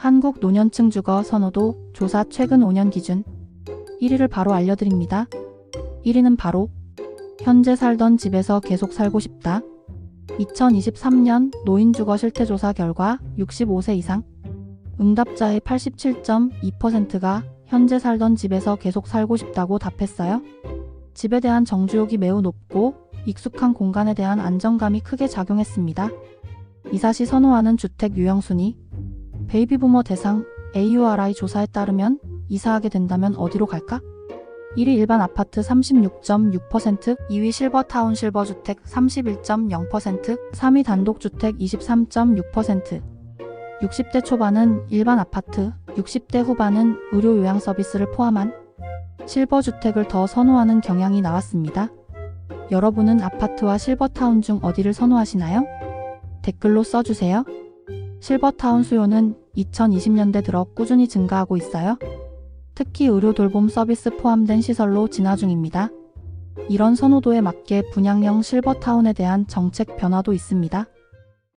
한국 노년층 주거 선호도 조사 최근 5년 기준 1위를 바로 알려드립니다. 1위는 바로 현재 살던 집에서 계속 살고 싶다. 2023년 노인 주거 실태 조사 결과 65세 이상 응답자의 87.2%가 현재 살던 집에서 계속 살고 싶다고 답했어요. 집에 대한 정주욕이 매우 높고 익숙한 공간에 대한 안정감이 크게 작용했습니다. 이사시 선호하는 주택 유형 순위 베이비부머 대상 AURI 조사에 따르면 이사하게 된다면 어디로 갈까? 1위 일반 아파트 36.6%, 2위 실버타운 실버주택 31.0%, 3위 단독주택 23.6%. 60대 초반은 일반 아파트, 60대 후반은 의료 요양 서비스를 포함한 실버주택을 더 선호하는 경향이 나왔습니다. 여러분은 아파트와 실버타운 중 어디를 선호하시나요? 댓글로 써주세요. 실버타운 수요는 2020년대 들어 꾸준히 증가하고 있어요. 특히 의료 돌봄 서비스 포함된 시설로 진화 중입니다. 이런 선호도에 맞게 분양형 실버타운에 대한 정책 변화도 있습니다.